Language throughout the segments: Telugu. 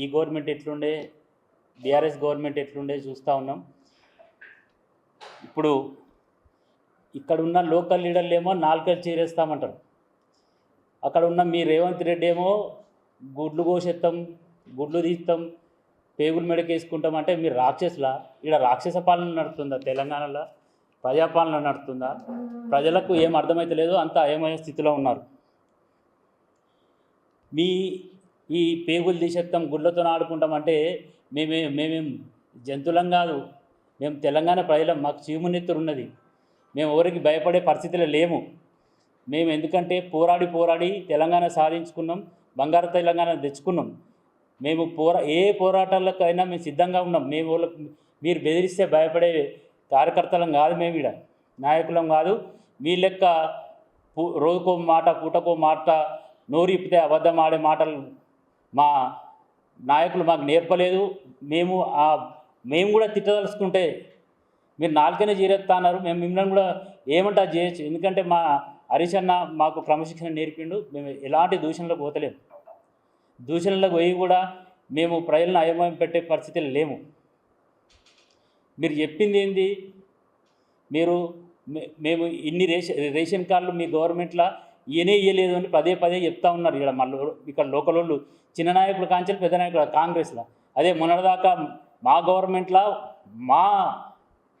ఈ గవర్నమెంట్ ఎట్లుండే? బీఆర్ఎస్ గవర్నమెంట్ ఎట్లుండే చూస్తూ ఉన్నాం. ఇప్పుడు ఇక్కడ ఉన్న లోకల్ లీడర్లు ఏమో నాలుకలు చేరేస్తామంటారు. అక్కడ ఉన్న మీ రేవంత్ రెడ్డి ఏమో గుడ్లు కోసేస్తాం గుడ్లు తీస్తాం పేగులు మెడకేసుకుంటాం అంటే మీరు రాక్షసులా? ఇక్కడ రాక్షస పాలన నడుతుందా తెలంగాణలో? ప్రజాపాలన నడుతుందా ప్రజలకు ఏం అర్థమైతలేదు అంత అయమయ స్థితిలో ఉన్నారు. మీ ఈ పేగులు తీసేస్తాం గుళ్ళతో ఆడుకుంటాం అంటే మేమే మేమేం జంతువులం కాదు. మేము తెలంగాణ ప్రజలం మాకు చీమునెత్తురు ఉన్నది. మేము ఎవరికి భయపడే పరిస్థితిలో లేము మేము ఎందుకంటే పోరాడి పోరాడి తెలంగాణ సాధించుకున్నాం బంగారు తెలంగాణ తెచ్చుకున్నాం. మేము పోరా ఏ పోరాటాలకైనా మేము సిద్ధంగా ఉన్నాం. మేము వాళ్ళకి మీరు బెదిరిస్తే భయపడే కార్యకర్తలం కాదు మేము ఇక్కడ నాయకులం కాదు. మీ లెక్క రోజుకో మాట పూటకో మాట నోరిప్పితే అబద్ధం ఆడే మాటలు మా నాయకులు మాకు నేర్పలేదు. మేము ఆ మేము కూడా తిట్టదలుచుకుంటే మీరు నాలుకనే చేరేస్తా అన్నారు మేము మిమ్మల్ని కూడా ఏమంటా చేయొచ్చు. ఎందుకంటే మా హరీష్ అన్న మాకు క్రమశిక్షణ నేర్పిండు. మేము ఎలాంటి దూషణలకు పోతలేము. దూషణలకు పోయి కూడా మేము ప్రజలను అయోమయం పెట్టే పరిస్థితులు లేము. మీరు చెప్పింది ఏంది? మీరు మేము ఇన్ని రేషన్ రేషన్ కార్డులు మీ గవర్నమెంట్లో ఇయనే ఇయ్యలేదు అని పదే పదే చెప్తా ఉన్నారు ఇక్కడ మళ్ళీ ఇక్కడ లోకల్ వాళ్ళు. చిన్న నాయకులు కాంచెలు పెద్ద నాయకులు కాంగ్రెస్లో. అదే మొన్నటిదాకా మా గవర్నమెంట్లో మా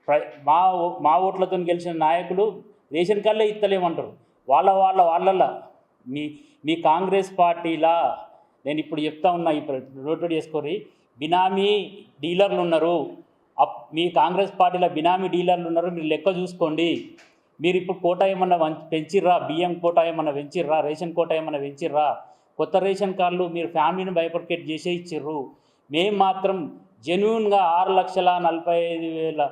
ప్ర- మా ఓ- మా ఓట్లతో గెలిచిన నాయకులు రేషన్ కార్డులే ఇస్తలేమంటారు వాళ్ళ వాళ్ళ వాళ్ళల్లో మీ మీ కాంగ్రెస్ పార్టీలా. నేను ఇప్పుడు చెప్తా ఉన్నా ఇప్పుడు రోటెడ్ చేసుకోరి బినామీ డీలర్లు ఉన్నారు మీ కాంగ్రెస్ పార్టీలో బినామీ డీలర్లు ఉన్నారు మీరు లెక్క చూసుకోండి. మీరు ఇప్పుడు కోట ఏమన్నా పెంచిర్రా? బియ్యం కోట ఏమన్నా పెంచిర్రా? రేషన్ కోట ఏమన్నా పెంచిర్రా? కొత్త రేషన్ కార్డులు మీరు ఫ్యామిలీని బైపర్కేట్ చేసే ఇచ్చిర్రు. మేము మాత్రం జెన్యున్గా ఆరు లక్షల నలభై ఐదు వేల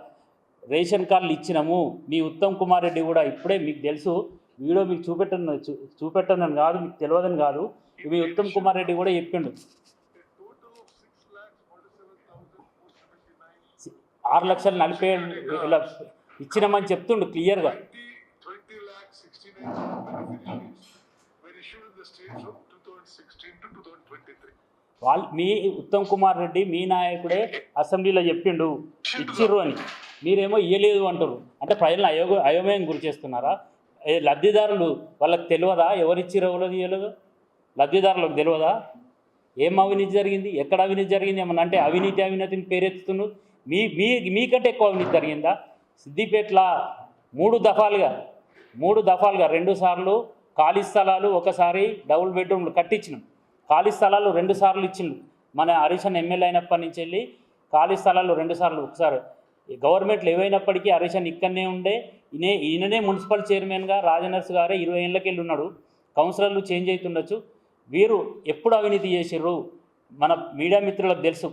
రేషన్ కార్డులు ఇచ్చినాము. మీ ఉత్తమ్ కుమార్ రెడ్డి కూడా ఇప్పుడే మీకు తెలుసు. వీడియో మీకు చూపెట్టను చూ చూపెట్టనని కాదు మీకు తెలియదని కాదు. మీ ఉత్తమ్ కుమార్ రెడ్డి కూడా చెప్పిండు. ఆరు లక్షలు నలభై ఏడు ఇచ్చినామని చెప్తుండు క్లియర్గా. వాళ్ళు మీ ఉత్తమ్ కుమార్ రెడ్డి మీ నాయకుడే అసెంబ్లీలో చెప్పిండు ఇచ్చిర్రు అని. మీరేమో ఇయ్యలేదు అంటారు అంటే ప్రజలను అయో అయోమయం గురి చేస్తున్నారా? లబ్ధిదారులు వాళ్ళకి తెలియదా? ఎవరిచ్చిరో ఎవరు ఇయ్యలేదు? లబ్ధిదారులకు తెలియదా? ఏం అవినీతి జరిగింది? ఎక్కడ అవినీతి జరిగింది? ఏమన్నా అంటే అవినీతి అవినీతిని పేరెత్తుతున్నారు? మీ మీ మీకంటే ఎక్కువ అవినీతి జరిగిందా? సిద్దిపేటలో మూడు దఫాలుగా మూడు దఫాలుగా రెండు సార్లు ఖాళీ స్థలాలు ఒకసారి డబుల్ బెడ్రూమ్లు కట్టించినాం. ఖాళీ స్థలాలు రెండు సార్లు ఇచ్చిండు మన హరీషన్ ఎమ్మెల్యే అయినప్పటి నుంచి వెళ్ళి ఖాళీ స్థలాలు రెండు సార్లు ఒకసారి. గవర్నమెంట్లు ఏవైనప్పటికీ హరీషన్ ఇక్కడనే ఉండే ఈయనే ఈయననే మున్సిపల్ చైర్మన్గా రాజనర్స్ గారే ఇరవై ఏళ్ళకి ఉన్నాడు కౌన్సిలర్లు చేంజ్ అవుతుండొచ్చు వీరు ఎప్పుడు అవినీతి చేసిర్రు? మన మీడియా మిత్రులకు తెలుసు.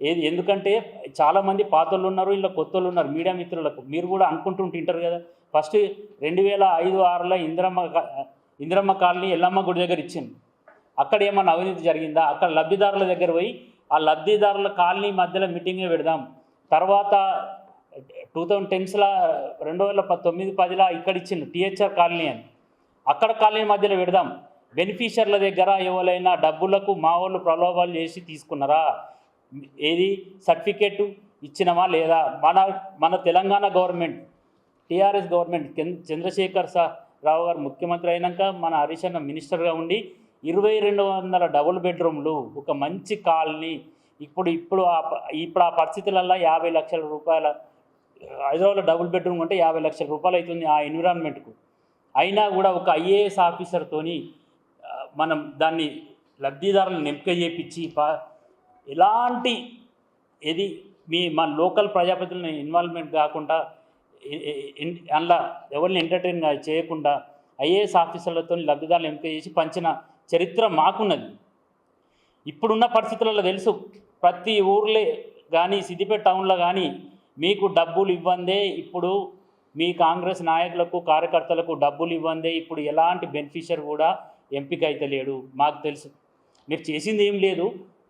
ఏది? ఎందుకంటే చాలామంది పాతోళ్ళు ఉన్నారు ఇలా కొత్తలు ఉన్నారు మీడియా మిత్రులకు. మీరు కూడా అనుకుంటుంటుంటారు కదా. ఫస్ట్ రెండు వేల ఐదు ఆరులో ఇందిరమ్మ ఇందిరమ్మ కాలనీ ఎల్లమ్మ గుడి దగ్గర ఇచ్చింది. అక్కడ ఏమన్నా అవినీతి జరిగిందా? అక్కడ లబ్ధిదారుల దగ్గర పోయి ఆ లబ్ధిదారుల కాలనీ మధ్యలో మీటింగే పెడదాం. తర్వాత టూ థౌజండ్ టెన్స్లో రెండు వేల తొమ్మిది పదిలో ఇక్కడ ఇచ్చింది టీహెచ్ఆర్ కాలనీ అని. అక్కడ కాలనీ మధ్యలో పెడదాం. బెనిఫిషియర్ల దగ్గర ఎవరైనా డబ్బులకు మా వాళ్ళు ప్రలోభాలు చేసి తీసుకున్నారా? ఏది? సర్టిఫికేట్ ఇచ్చినమా లేదా? మన మన Telangana government TRS government Chandrashekar Rao garu ముఖ్యమంత్రి అయినాక మన హరీష్ అన్న మినిస్టర్గా ఉండి ఇరవై రెండు వందల డబుల్ బెడ్రూమ్లు ఒక మంచి కాలనీ ఇప్పుడు ఇప్పుడు ఆ ప- ఇప్పుడు ఆ పరిస్థితులలో యాభై లక్షల రూపాయల హైదరాబాద్లో డబుల్ బెడ్రూమ్ అంటే యాభై లక్షల రూపాయలు అవుతుంది ఆ ఎన్విరాన్మెంట్కు. అయినా కూడా ఒక ఐఏఎస్ ఆఫీసర్తోని మనం దాన్ని లబ్ధిదారులను ఎంపిక చేయించి పా ఎలాంటి ఇది మీ మన లోకల్ ప్రజాపతిని ఇన్వాల్వ్మెంట్ కాకుండా అందులో ఎవరిని ఎంటర్టైన్ చేయకుండా ఐఏఎస్ ఆఫీసర్లతో లబ్ధిదారులు ఎంపిక చేసి పంచిన చరిత్ర మాకున్నది. ఇప్పుడున్న పరిస్థితులలో తెలుసు ప్రతి ఊర్లో కానీ సిద్దిపేట టౌన్లో కానీ మీకు డబ్బులు ఇవ్వందే ఇప్పుడు మీ కాంగ్రెస్ నాయకులకు కార్యకర్తలకు డబ్బులు ఇవ్వందే ఇప్పుడు ఎలాంటి బెనిఫిషియర్ కూడా ఎంపిక అయితే లేడు మాకు తెలుసు. మీరు చేసింది ఏం లేదు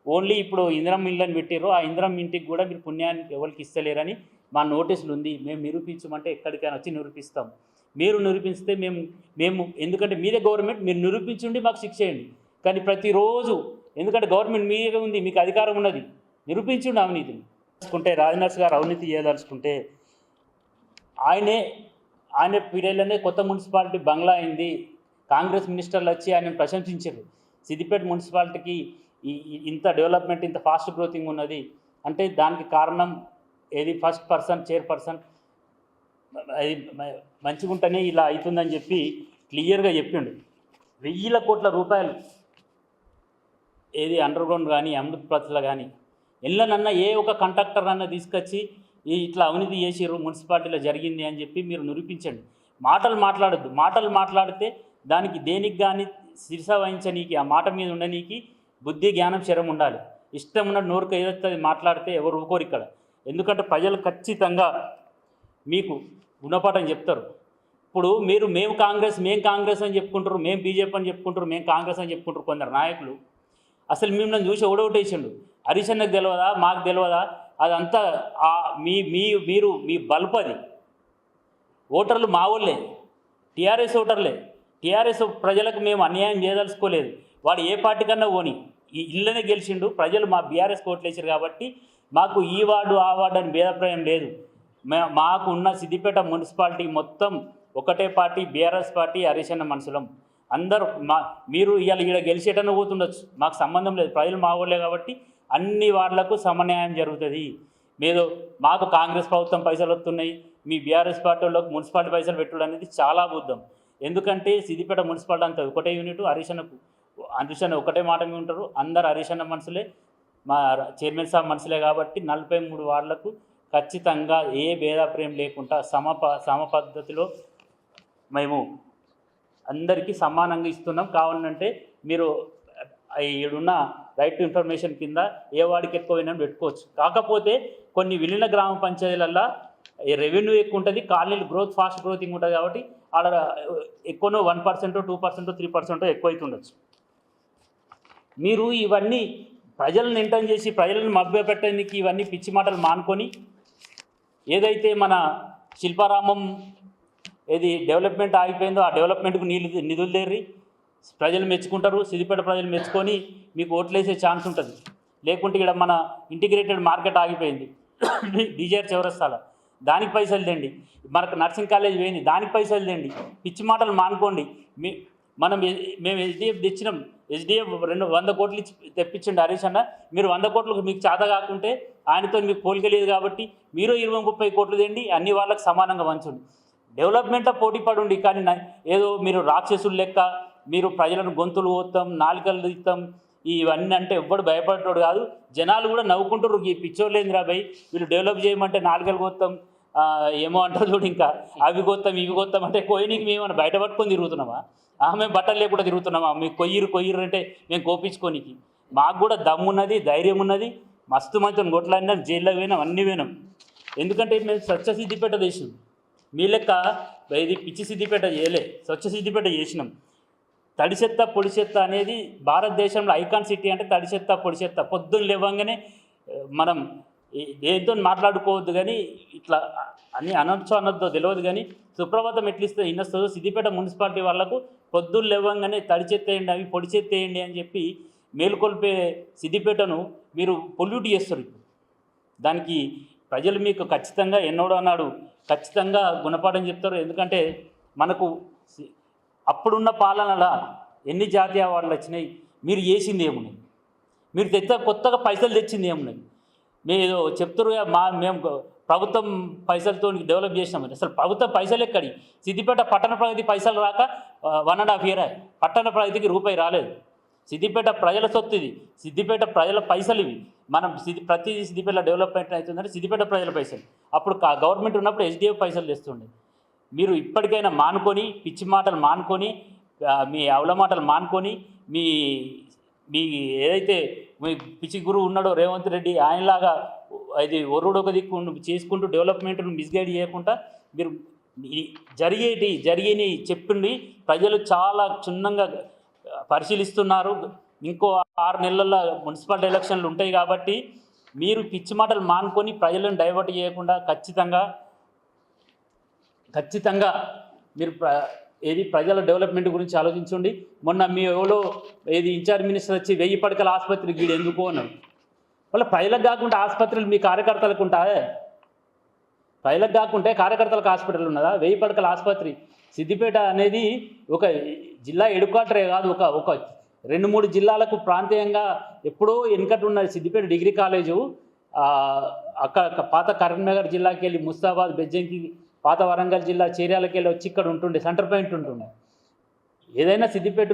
ఓన్లీ ఇప్పుడు ఇంద్రం ఇళ్ళని పెట్టారు ఆ ఇంద్రం ఇంటికి కూడా మీరు పుణ్యానికి ఎవరికి ఇస్తలేరని మా నోటీసులు ఉంది. మేము నిరూపించమంటే ఎక్కడికైనా వచ్చి నిరూపిస్తాం. మీరు నిరూపిస్తే మేము మేము ఎందుకంటే మీరే గవర్నమెంట్ మీరు నిరూపించండి మాకు శిక్ష చేయండి కానీ ప్రతిరోజు ఎందుకంటే గవర్నమెంట్ మీదే ఉంది మీకు అధికారం ఉన్నది నిరూపించండి అవినీతిని. తెలుసుకుంటే రాజనర్స్ గారు అవినీతి చేయదలుచుకుంటే ఆయనే ఆయన పీరియడ్లోనే కొత్త మున్సిపాలిటీ బంగ్లా అయింది. కాంగ్రెస్ మినిస్టర్లు వచ్చి ఆయన ప్రశంసించారు. సిద్దిపేట మున్సిపాలిటీకి ఈ ఇంత డెవలప్మెంట్ ఇంత ఫాస్ట్ గ్రోతింగ్ ఉన్నది. అంటే దానికి కారణం ఏది? ఫస్ట్ పర్సన్ చైర్పర్సన్ అది మంచిగుంటేనే మంచిగా ఉంటేనే ఇలా అవుతుందని చెప్పి క్లియర్గా చెప్పిండు. వెయ్యిల కోట్ల రూపాయలు. ఏది? అండర్ గ్రౌండ్ కానీ అమృత్ ప్రతుల కానీ ఎల్లనన్నా ఏ ఒక కండక్టర్ అన్న తీసుకొచ్చి ఇట్లా అవినీతి చేసిర్రు మున్సిపాలిటీలో జరిగింది అని చెప్పి మీరు నిరూపించండి. మాటలు మాట్లాడద్దు. మాటలు మాట్లాడితే దానికి దేనికి కానీ శిరస వహించనీకి ఆ మాట మీద ఉండనీకి బుద్ధి జ్ఞానం శరం ఉండాలి. ఇష్టం ఉన్న నోరుకు ఏదైతే మాట్లాడితే ఎవరు ఊకోరు ఇక్కడ. ఎందుకంటే ప్రజలు ఖచ్చితంగా మీకు గుణపాఠం చెప్తారు. ఇప్పుడు మీరు మేము కాంగ్రెస్ మేము కాంగ్రెస్ అని చెప్పుకుంటారు మేము బీజేపీ అని చెప్పుకుంటారు మేము కాంగ్రెస్ అని చెప్పుకుంటారు కొందరు నాయకులు. అసలు మిమ్మల్ని చూసి ఓడగొట్టేసిండు హరిశన్నకు తెలియదా మాకు తెలియదా అదంతా మీ మీ మీరు మీ బల్బ్ అది. ఓటర్లు మా వాళ్ళే. టీఆర్ఎస్ ఓటర్లే. టీఆర్ఎస్ ప్రజలకు మేము అన్యాయం చేయదలుచుకోలేదు. వాడు ఏ పార్టీ కన్నా పోని ఇళ్ళనే గెలిచిండు. ప్రజలు మా బీఆర్ఎస్ కోట్లేసారు కాబట్టి మాకు ఈ వార్డు ఆ వార్డు అని భేదప్రాయం లేదు. మా- మాకు ఉన్న సిద్దిపేట మున్సిపాలిటీ మొత్తం ఒకటే పార్టీ బీఆర్ఎస్ పార్టీ హరీశన్న మనుషులం. అందరూ మా మీరు ఇవాళ ఈడ గెలిచేటన్న పోతుండొచ్చు. మాకు సంబంధం లేదు. ప్రజలు మా ఊళ్ళే కాబట్టి అన్ని వార్డులకు సమన్యాయం జరుగుతుంది. మీరు మాకు కాంగ్రెస్ ప్రభుత్వం పైసలు వస్తున్నాయి మీ బీఆర్ఎస్ పార్టీ వాళ్ళకు మున్సిపాలిటీ పైసలు పెట్టడం అనేది చాలా బుద్ధం ఎందుకంటే సిద్దిపేట మున్సిపాలిటీ అంతా ఒకటే యూనిట్ హరీశన్నకు హరీశన్న ఒకటే మాట మీద ఉంటారు. అందరు హరీశన్న మనుషులే మా చైర్మన్ సాబ్ మనుషులే కాబట్టి నలభై మూడు వార్డులకు ఖచ్చితంగా ఏ భేదాప్రియం లేకుండా సమ ప- సమ పద్ధతిలో మేము అందరికీ సమానంగా ఇస్తున్నాం. కావాలంటే మీరు ఈడున్న రైట్ టు ఇన్ఫర్మేషన్ కింద ఏ వాడికి ఎక్కువ అయినా పెట్టుకోవచ్చు. కాకపోతే కొన్ని విలీన గ్రామ పంచాయతీలల్లో రెవెన్యూ ఎక్కువ ఉంటుంది కాలనీలు గ్రోత్ ఫాస్ట్ గ్రోతింగ్ ఉంటుంది కాబట్టి ఆడ ఎక్కువనో one percent two percent three percent ఎక్కువ అవుతుండొచ్చు. మీరు ఇవన్నీ ప్రజలను ఎంటర్ చేసి ప్రజలను మభ్యపెట్టడానికి ఇవన్నీ పిచ్చి మాటలు మానుకొని ఏదైతే మన శిల్పారామం ఏది డెవలప్మెంట్ ఆగిపోయిందో ఆ డెవలప్మెంట్కు నీళ్ళు నిధులు దేరి ప్రజలు మెచ్చుకుంటారు సిద్దిపేట ప్రజలు మెచ్చుకొని మీకు ఓట్లేసే ఛాన్స్ ఉంటుంది. లేకుంటే ఇక్కడ మన ఇంటిగ్రేటెడ్ మార్కెట్ ఆగిపోయింది. డీజేఆర్ చివరస్తాల దానికి పైసలు తెండి. మనకు నర్సింగ్ కాలేజ్ పోయింది. దానికి పైసలు తెండి. పిచ్చి మాటలు మానుకోండి. మీ మనం మేము హెచ్డిఎఫ్ తెచ్చినాం. హెచ్డిఎఫ్ రెండు వంద కోట్లు ఇచ్చి తెప్పించండి హరీష్ అన్న. మీరు వంద కోట్లు మీకు చేత కాకుంటే ఆయనతో మీకు పోలిక లేదు కాబట్టి మీరు ఇరవై ముప్పై కోట్లు తెండి అన్ని వాళ్ళకి సమానంగా పంచండి. డెవలప్మెంట్ పోటీ పడుండి కానీ ఏదో మీరు రాక్షసులు లెక్క మీరు ప్రజలను గొంతులు పోతాం నాలుకలు ఇస్తాం ఇవన్నీ అంటే ఎవ్వడు భయపడేటోడు కాదు. జనాలు కూడా నవ్వుకుంటారు ఈ పిచ్చోళ్ళేందిరా భయ్? వీళ్ళు డెవలప్ చేయమంటే నాలుకలు కొత్తాం ఏమో అంటారు చూడు ఇంకా. అవి కొత్తాం ఇవి కొత్తాం అంటే కొయ్యనికి మేము బయట పట్టుకొని తిరుగుతున్నామా? ఆ, మేము బట్టలు లేకుండా తిరుగుతున్నామా? మీకు కొయ్యిరు కొయ్యిరు అంటే మేము కోపించుకోనికి. మాకు కూడా దమ్మున్నది ధైర్యం ఉన్నది. మస్తు మంచి గొట్లాడినాం జైల్లో పోయినాం అన్నీ పోయినాం. ఎందుకంటే మేము స్వచ్ఛ సిద్ధిపేట దేశం మీ లెక్క ఇది పిచ్చి సిద్ధిపేట చేయలే స్వచ్ఛ సిద్ధిపేట చేసినాం. తడి చెత్త పొడి చెత్త అనేది భారతదేశంలో ఐకాన్ సిటీ అంటే తడి చెత్త పొడి చెత్త పొద్దున్న లేవంగానే మనం దేంతో మాట్లాడుకోవద్దు కానీ ఇట్లా అని అనొచ్చో అనొద్దో తెలియదు కానీ సుప్రభాతం ఎట్లిస్తే ఇన్నస్తుందో సిద్దిపేట మున్సిపాలిటీ వాళ్ళకు పొద్దున్న లేవంగానే తడి చెత్తేయండి అవి పొడి చెత్తేయండి అని చెప్పి మేలుకొల్పే సిద్దిపేటను మీరు పొల్యూట్ చేస్తారు దానికి ప్రజలు మీకు ఖచ్చితంగా ఎన్నోడో అన్నాడు ఖచ్చితంగా గుణపాఠం చెప్తారు. ఎందుకంటే మనకు అప్పుడున్న పాలనల ఎన్ని జాతీయ అవార్డులు వచ్చినాయి మీరు చేసింది ఏమున్నాయి మీరు తెచ్చ కొత్తగా పైసలు తెచ్చింది ఏమున్నాయి మీరు చెప్తారు మా మేము ప్రభుత్వం పైసలతో డెవలప్ చేసినామని అసలు ప్రభుత్వం పైసలు ఎక్కడి? సిద్దిపేట పట్టణ ప్రగతి పైసలు రాక వన్ అండ్ హాఫ్ ఇయర్ అయ్యి. పట్టణ ప్రగతికి రూపాయి రాలేదు. సిద్దిపేట ప్రజల సొత్తు ఇది. సిద్దిపేట ప్రజల పైసలు ఇవి. మనం సిద్ధి ప్రతి సిద్దిపేట డెవలప్మెంట్ అవుతుందంటే సిద్దిపేట ప్రజల పైసలు. అప్పుడు కా- గవర్నమెంట్ ఉన్నప్పుడు ఎస్డిఎఫ్ పైసలు తెస్తుండే. మీరు ఇప్పటికైనా మానుకొని పిచ్చి మాటలు మానుకొని మీ అవల మాటలు మానుకొని మీ మీ ఏదైతే మీ పిచ్చి గురువు ఉన్నాడో రేవంత్ రెడ్డి ఆయనలాగా అది ఒరుడు ఒక దిక్కు చేసుకుంటూ డెవలప్మెంట్ను మిస్గైడ్ చేయకుండా మీరు జరిగేటి జరిగేని చెప్పిండి ప్రజలు చాలా క్షుణ్ణంగా పరిశీలిస్తున్నారు. ఇంకో ఆరు నెలల్లో మున్సిపల్ ఎలక్షన్లు ఉంటాయి కాబట్టి మీరు పిచ్చి మాటలు మానుకొని ప్రజలను డైవర్ట్ చేయకుండా ఖచ్చితంగా ఖచ్చితంగా మీరు ప్ర ఏది ప్రజల డెవలప్మెంట్ గురించి ఆలోచించండి. మొన్న మీ ఎవరో ఏది ఇన్ఛార్జ్ మినిస్టర్ వచ్చి వెయ్యి పడకల ఆసుపత్రి గీడు ఎందుకు అన్నాడు వాళ్ళ ప్రజలకు కాకుండా ఆసుపత్రులు మీ కార్యకర్తలకు ఉంటాయే? ప్రజలకు కాకుంటే కార్యకర్తలకు హాస్పిటల్ ఉన్నదా? వెయ్యి పడకల ఆసుపత్రి. సిద్దిపేట అనేది ఒక జిల్లా ఎడుక్వార్టరే కాదు ఒక ఒక రెండు మూడు జిల్లాలకు ప్రాంతీయంగా ఎప్పుడో వెనుకటి ఉన్న సిద్దిపేట డిగ్రీ కాలేజు అక్కడ పాత కరీంనగర్ జిల్లాకి వెళ్ళి ముస్తాబాద్ బెజ్జంకి పాత వరంగల్ జిల్లా చేర్యాలకి వెళ్ళి వచ్చి ఇక్కడ ఉంటుండే సెంటర్ పాయింట్ ఉంటుండే. ఏదైనా సిద్దిపేట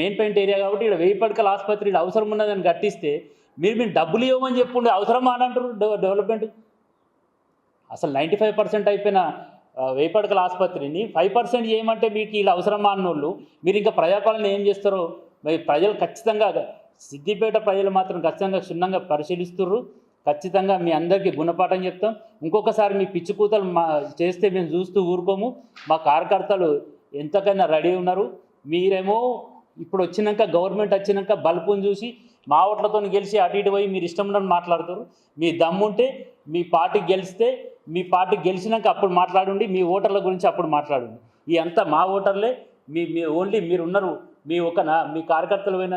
మెయిన్ పాయింట్ ఏరియా కాబట్టి ఇక్కడ వెయ్యి పడకల ఆసుపత్రి అవసరం ఉన్నదని గట్టిస్తే మీరు మీరు డబ్బులు ఇవ్వమని చెప్పుండే అవసరమా అని అంటారు డెవ- డెవలప్మెంట్? అసలు నైంటీ ఫైవ్ పర్సెంట్ అయిపోయిన వేపడకల ఆసుపత్రిని ఫైవ్ పర్సెంట్ చేయమంటే మీకు ఇలా అవసరమా అన్నోళ్ళు? మీరు ఇంకా ప్రజాపాలన ఏం చేస్తారో? మరి ప్రజలు ఖచ్చితంగా సిద్దిపేట ప్రజలు మాత్రం ఖచ్చితంగా క్షుణ్ణంగా పరిశీలిస్తుర్రు. ఖచ్చితంగా మీ అందరికీ గుణపాఠం చెప్తాం. ఇంకొకసారి మీ పిచ్చి కూతలు మా చేస్తే మేము చూస్తూ ఊరుకోము. మా కార్యకర్తలు ఎంతకైనా రెడీ ఉన్నారు. మీరేమో ఇప్పుడు వచ్చినాక గవర్నమెంట్ వచ్చినాక బల్బుని చూసి మా ఓట్లతో గెలిచి అటు ఇటు పోయి మీరు ఇష్టం ఉండని మాట్లాడుతారు మీ దమ్ముంటే మీ పార్టీ గెలిస్తే మీ పార్టీ గెలిచినాక అప్పుడు మాట్లాడండి మీ ఓటర్ల గురించి అప్పుడు మాట్లాడండి. ఈ అంతా మా ఓటర్లే మీ మీ ఓన్లీ మీరు ఉన్నారు. మీ ఒక నా మీ కార్యకర్తలు అయిన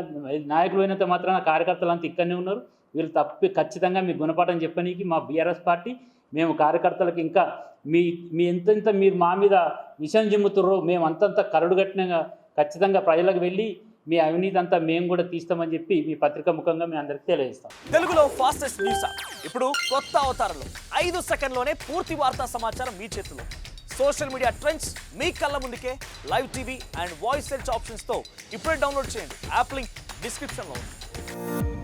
నాయకులు అయినంత మాత్రాన కార్యకర్తలు అంతా ఇక్కడనే ఉన్నారు. వీళ్ళు తప్పి ఖచ్చితంగా మీ గుణపాఠం చెప్పనీకి మా బీఆర్ఎస్ పార్టీ మేము కార్యకర్తలకు ఇంకా మీ మీ ఎంతెంత మీరు మా మీద విషయం జిమ్ముతుర్రో మేము అంతంత కరడుగట్టినగా ఖచ్చితంగా ప్రజలకు వెళ్ళి మీ అవినీతి అంతా మేము కూడా తీస్తామని చెప్పి మీ పత్రిక ముఖంగా మీ అందరికి తెలియజేస్తాం. తెలుగులో ఫాస్టెస్ట్ న్యూస్ ఇప్పుడు కొత్త అవతారంలో ఐదు సెకండ్లోనే పూర్తి వార్తా సమాచారం మీ చేతిలో. సోషల్ మీడియా ట్రెండ్స్ మీ కళ్ళ ముందుకే live TV and voice search ఆప్షన్స్తో ఇప్పుడే డౌన్లోడ్ చేయండి. యాప్ లింక్ డిస్క్రిప్షన్లో ఉంది.